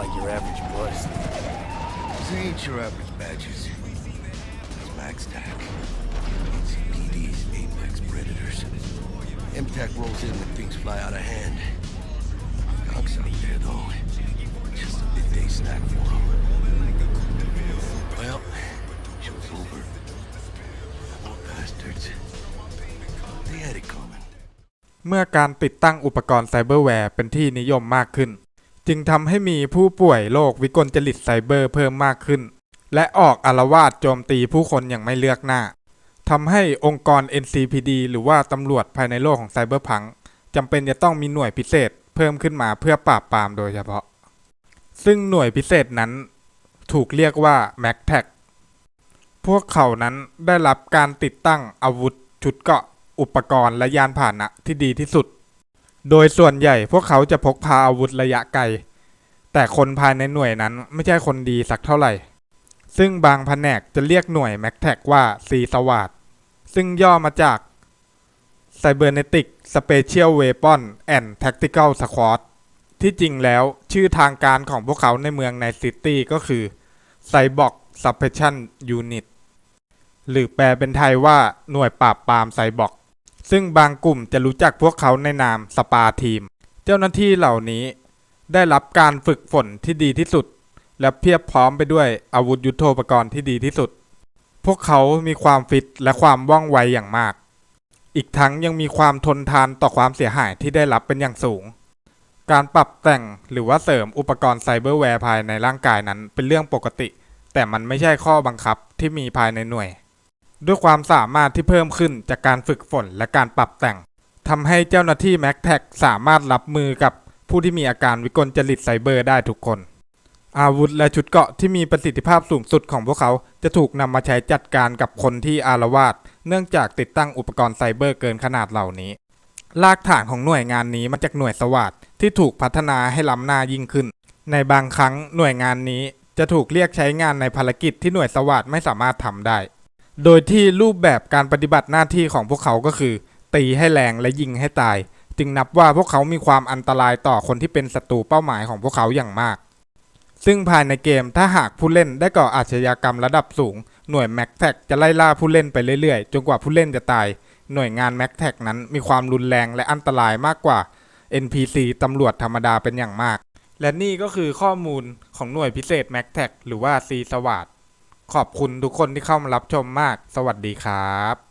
like your average bust. These ain't your average badges. It's Max Tac. It's PD's apex predators. MTAC rolls in when things fly out of hand. Conk's out there, though. Just a midday snack for him. Well, show's over. Poor bastards. They had it coming. เมื่อการติดตั้งอุปกรณ์ไซเบอร์แวร์เป็นที่นิยมมากขึ้น จึงทำให้มีผู้ป่วยโรควิกลจริตไซเบอร์เพิ่มมากขึ้น และออกอารวาสโจมตีผู้คนอย่างไม่เลือกหน้าทำให้องค์กร NCPD หรือว่าตำรวจภายในโลกของไซเบอร์พังจำเป็นจะต้องมีหน่วยพิเศษเพิ่มขึ้นมาเพื่อปราบปรามโดยเฉพาะ ซึ่งหน่วยพิเศษนั้นถูกเรียกว่า MacTac พวกเขานั้นได้รับการติดตั้งอาวุธ ชุดเกาะ อุปกรณ์และยานพาหนะที่ดีที่สุด โดยส่วนใหญ่พวกเขาจะพกพาอาวุธระยะไกล แต่คนภายในหน่วยนั้นไม่ใช่คนดีสักเท่าไหร่ ซึ่งบางแผนกจะเรียกหน่วย MacTac ว่า C สวาดซึ่งย่อมาจาก Cybernetic Special Weapon and Tactical Squad ที่จริงแล้วชื่อทางการของพวกเขาในเมืองในซิตี้ก็คือ Cyborg Suppression Unit หรือแปลเป็นไทยว่าหน่วยปราบปรามไซบอร์ก ซึ่งบางกลุ่มจะรู้จักพวกเขาในนามสปาทีม เจ้าหน้าที่เหล่านี้ได้รับการฝึกฝนที่ดีที่สุด และเพียบพร้อมไปด้วยอาวุธยุโทโธปกรณ์ที่ดีที่สุด พวกเขามีความฟิตและความว่องไวอย่างมาก อีกทั้งยังมีความทนทานต่อความเสียหายที่ได้รับเป็นอย่างสูง การปรับแต่งหรือว่าเสริมอุปกรณ์ไซเบอร์แวร์ภายในร่างกายนั้นเป็นเรื่องปกติ แต่มันไม่ใช่ข้อบังคับที่มีภายในหน่วย ด้วยความสามารถที่เพิ่มขึ้นจากการฝึกฝนและการปรับแต่งทำให้เจ้าหน้าที่ m a c t a c สามารถรับมือกับผู้ที่มีอาการวิกลจริตไซเบอร์ได้ทุกคน อาวุธและชุดเกาะที่มีประสิทธิภาพสูงสุดของพวกเขาจะถูกนำมาใช้จัดการกับคนที่อารวาสเนื่องจากติดตั้งอุปกรณ์ไซเบอร์เกินขนาดเหล่านี้รากฐานของหน่วยงานนี้มาจากหน่วยสวัสดที่ถูกพัฒนาให้ล้ำหน้ายิ่งขึ้น ในบางครั้งหน่วยงานนี้จะถูกเรียกใช้งานในภารกิจที่หน่วยสวัสดไม่สามารถทำได้ โดยที่รูปแบบการปฏิบัติหน้าที่ของพวกเขาก็คือ ตีให้แรงและยิงให้ตาย จึงนับว่าพวกเขามีความอันตรายต่อคนที่เป็นศัตรูเป้าหมายของพวกเขาอย่างมาก ซึ่งภายในเกมถ้าหากผู้เล่นได้ก่ออาชญากรรมระดับสูง หน่วย m a c t a c จะไล่ล่าผู้เล่นไปเรื่อยๆ จนกว่าผู้เล่นจะตาย หน่วยงาน m a c t a c นั้นมีความรุนแรงและอันตรายมากกว่า NPC ตำรวจธรรมดาเป็นอย่างมาก และนี่ก็คือข้อมูลของหน่วยพิเศษ m a c t a c หรือว่า C สวัสด ขอบคุณทุกคนที่เข้ามารับชมมาก สวัสดีครับ